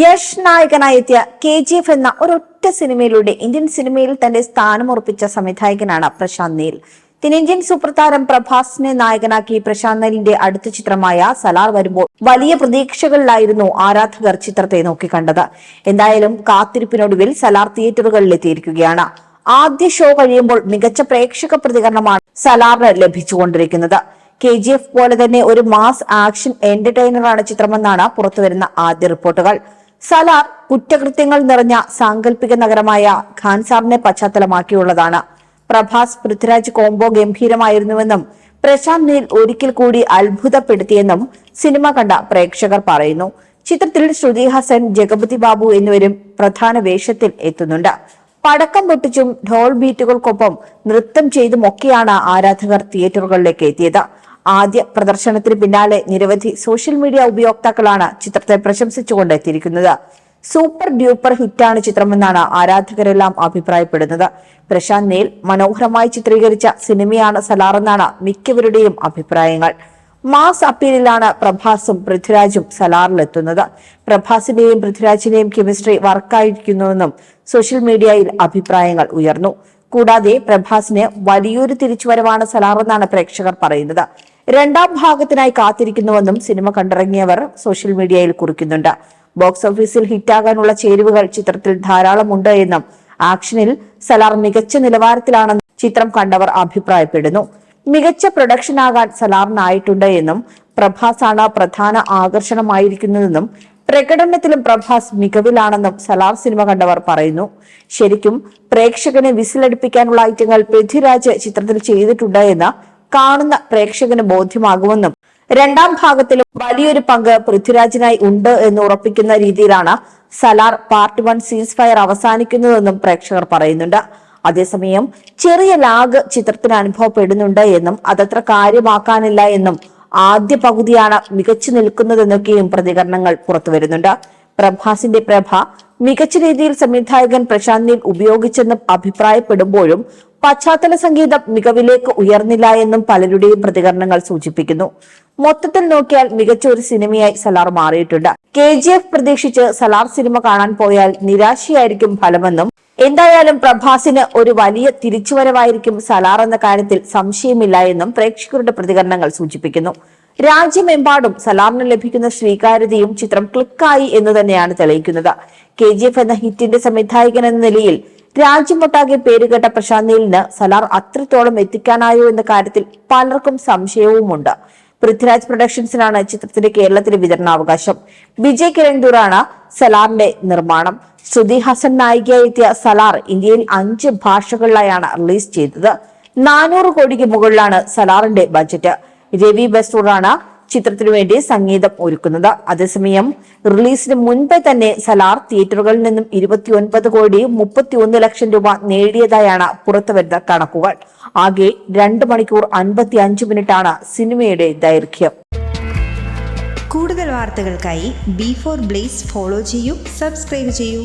യഷ് നായകനായി എത്തിയ K G F എന്ന ഒരൊറ്റ സിനിമയിലൂടെ ഇന്ത്യൻ സിനിമയിൽ തന്റെ സ്ഥാനം ഉറപ്പിച്ച സംവിധായകനാണ് പ്രശാന്ത് നീൽ. തെന്നിന്ത്യൻ സൂപ്രതാരം പ്രഭാസിനെ നായകനാക്കി പ്രശാന്ത് നീലിന്റെ അടുത്ത ചിത്രമായ സലാർ വരുമ്പോൾ വലിയ പ്രതീക്ഷകളിലായിരുന്നു ആരാധകർ ചിത്രത്തെ നോക്കിക്കണ്ടത്. എന്തായാലും കാത്തിരിപ്പിനൊടുവിൽ സലാർ തിയേറ്ററുകളിൽ എത്തിയിരിക്കുകയാണ്. ആദ്യ ഷോ കഴിയുമ്പോൾ മികച്ച പ്രേക്ഷക പ്രതികരണമാണ് സലാറിന് ലഭിച്ചുകൊണ്ടിരിക്കുന്നത്. കെ ജി എഫ് പോലെ തന്നെ ഒരു മാസ് ആക്ഷൻ എന്റർടൈനറാണ് ചിത്രമെന്നാണ് പുറത്തുവരുന്ന ആദ്യ റിപ്പോർട്ടുകൾ. സലാർ കുറ്റകൃത്യങ്ങൾ നിറഞ്ഞ സാങ്കല്പിക നഗരമായ ഖാൻസാറിനെ പശ്ചാത്തലമാക്കിയുള്ളതാണ്. പ്രഭാസ് പൃഥ്വിരാജ് കോംബോ ഗംഭീരമായിരുന്നുവെന്നും പ്രശാന്ത് നീൽ ഒരിക്കൽ കൂടി അത്ഭുതപ്പെടുത്തിയെന്നും സിനിമ കണ്ട പ്രേക്ഷകർ പറയുന്നു. ചിത്രത്തിൽ ശ്രുതി ഹസൻ ജഗപതി ബാബു എന്നിവരും പ്രധാന വേഷത്തിൽ എത്തുന്നുണ്ട്. പടക്കം പൊട്ടിച്ചും ഢോൾ ബീറ്റുകൾക്കൊപ്പം നൃത്തം ചെയ്തുമൊക്കെയാണ് ആരാധകർ തിയേറ്ററുകളിലേക്ക് എത്തിയത്. ആദ്യ പ്രദർശനത്തിന് പിന്നാലെ നിരവധി സോഷ്യൽ മീഡിയ ഉപയോക്താക്കളാണ് ചിത്രത്തെ പ്രശംസിച്ചുകൊണ്ട് എത്തിയിരിക്കുന്നത്. സൂപ്പർ ഡ്യൂപ്പർ ഹിറ്റാണ് ചിത്രമെന്നാണ് ആരാധകരെല്ലാം അഭിപ്രായപ്പെടുന്നത്. പ്രശാന്ത് നീൽ മനോഹരമായി ചിത്രീകരിച്ച സിനിമയാണ് സലാറെന്നാണ് മിക്കവരുടെയും അഭിപ്രായങ്ങൾ. മാസ് അപ്പീലിലാണ് പ്രഭാസും പൃഥ്വിരാജും സലാറിലെത്തുന്നത്. പ്രഭാസിന്റെയും പൃഥ്വിരാജിന്റെയും കെമിസ്ട്രി വർക്കായിരിക്കുന്നുവെന്നും സോഷ്യൽ മീഡിയയിൽ അഭിപ്രായങ്ങൾ ഉയർന്നു. കൂടാതെ പ്രഭാസിന് വലിയൊരു തിരിച്ചുവരവാണ് സലാറെന്നാണ് പ്രേക്ഷകർ പറയുന്നത്. രണ്ടാം ഭാഗത്തിനായി കാത്തിരിക്കുന്നുവെന്നും സിനിമ കണ്ടിറങ്ങിയവർ സോഷ്യൽ മീഡിയയിൽ കുറിക്കുന്നുണ്ട്. ബോക്സ് ഓഫീസിൽ ഹിറ്റാകാനുള്ള ചേരുവകൾ ചിത്രത്തിൽ ധാരാളമുണ്ട് എന്നും ആക്ഷനിൽ സലാർ മികച്ച നിലവാരത്തിലാണെന്ന് ചിത്രം കണ്ടവർ അഭിപ്രായപ്പെടുന്നു. മികച്ച പ്രൊഡക്ഷൻ ആകാൻ സലാറിനായിട്ടുണ്ട് എന്നും പ്രഭാസാണ് പ്രധാന ആകർഷണമായിരിക്കുന്നതെന്നും പ്രകടനത്തിലും പ്രഭാസ് മികവിലാണെന്നും സലാർ സിനിമ കണ്ടവർ പറയുന്നു. ശരിക്കും പ്രേക്ഷകനെ വിസിലടിപ്പിക്കാനുള്ള ഐറ്റങ്ങൾ പൃഥ്വിരാജ് ചിത്രത്തിൽ ചെയ്തിട്ടുണ്ട് എന്ന് കാണുന്ന പ്രേക്ഷകന് ബോധ്യമാകുമെന്നും രണ്ടാം ഭാഗത്തിലും വലിയൊരു പങ്ക് പൃഥ്വിരാജിനായി ഉണ്ട് എന്ന് ഉറപ്പിക്കുന്ന രീതിയിലാണ് Salaar part one ceasefire അവസാനിക്കുന്നതെന്നും പ്രേക്ഷകർ പറയുന്നുണ്ട്. അതേസമയം ചെറിയ ലാഗ് ചിത്രത്തിന് അനുഭവപ്പെടുന്നുണ്ട് എന്നും അതത്ര കാര്യമാക്കാനില്ല എന്നും ആദ്യ പകുതിയാണ് മികച്ചു നിൽക്കുന്നതെന്നൊക്കെയും പ്രതികരണങ്ങൾ പുറത്തുവരുന്നുണ്ട് പ്രഭാസിന്റെ പ്രഭ മികച്ച രീതിയിൽ സംവിധായകൻ പ്രശാന്ത് നീൽ ഉപയോഗിച്ചെന്ന് അഭിപ്രായപ്പെടുമ്പോഴും പശ്ചാത്തല സംഗീതം മികവിലേക്ക് ഉയർന്നില്ല എന്നും പലരുടെയും പ്രതികരണങ്ങൾ സൂചിപ്പിക്കുന്നു. മൊത്തത്തിൽ നോക്കിയാൽ മികച്ച ഒരു സിനിമയായി സലാർ മാറിയിട്ടുണ്ട്. കെ ജി എഫ് പ്രതീക്ഷിച്ച് സലാർ സിനിമ കാണാൻ പോയാൽ നിരാശയായിരിക്കും ഫലമെന്നും എന്തായാലും പ്രഭാസിന് ഒരു വലിയ തിരിച്ചുവരവായിരിക്കും സലാർ എന്ന കാര്യത്തിൽ സംശയമില്ല എന്നും പ്രേക്ഷകരുടെ പ്രതികരണങ്ങൾ സൂചിപ്പിക്കുന്നു. രാജ്യമെമ്പാടും സലാറിന് ലഭിക്കുന്ന സ്വീകാര്യതയും ചിത്രം ക്ലിക്കായി എന്ന് തന്നെയാണ് തെളിയിക്കുന്നത്. കെ ജി എഫ് എന്ന ഹിറ്റിന്റെ സംവിധായകൻ എന്ന നിലയിൽ രാജ്യമൊട്ടാകെ പേരുകേട്ട പ്രശാന്ത് നീലിന് സലാർ അത്രത്തോളം എത്തിക്കാനായോ എന്ന കാര്യത്തിൽ പലർക്കും സംശയവുമുണ്ട്. പൃഥ്വിരാജ് പ്രൊഡക്ഷൻസിനാണ് ചിത്രത്തിന്റെ കേരളത്തിലെ വിതരണാവകാശം. വിജയ് കിരൺദൂറാണ് സലാറിന്റെ നിർമ്മാണം. ശ്രുതി ഹസൻ നായികയായി എത്തിയ സലാർ ഇന്ത്യയിൽ അഞ്ച് ഭാഷകളിലായാണ് റിലീസ് ചെയ്തത്. നാനൂറ് കോടിക്ക് മുകളിലാണ് സലാറിന്റെ ബജറ്റ് രവി ബസ്റ്റൂറാണ് ചിത്രത്തിനു വേണ്ടി സംഗീതം ഒരുക്കുന്നത്. അതേസമയം റിലീസിന് മുൻപേ തന്നെ സലാർ തിയേറ്ററുകളിൽ നിന്നും ഇരുപത്തിയൊൻപത് കോടി മുപ്പത്തിയൊന്ന് ലക്ഷം രൂപ നേടിയതായാണ് പുറത്തുവരുന്ന കണക്കുകൾ. ആകെ രണ്ട് മണിക്കൂർ അൻപത്തി അഞ്ച് മിനിറ്റാണ് സിനിമയുടെ ദൈർഘ്യം. കൂടുതൽ വാർത്തകൾക്കായി ബി ഫോർ ബ്ലേസ് ഫോളോ ചെയ്യൂ സബ്സ്ക്രൈബ് ചെയ്യൂ.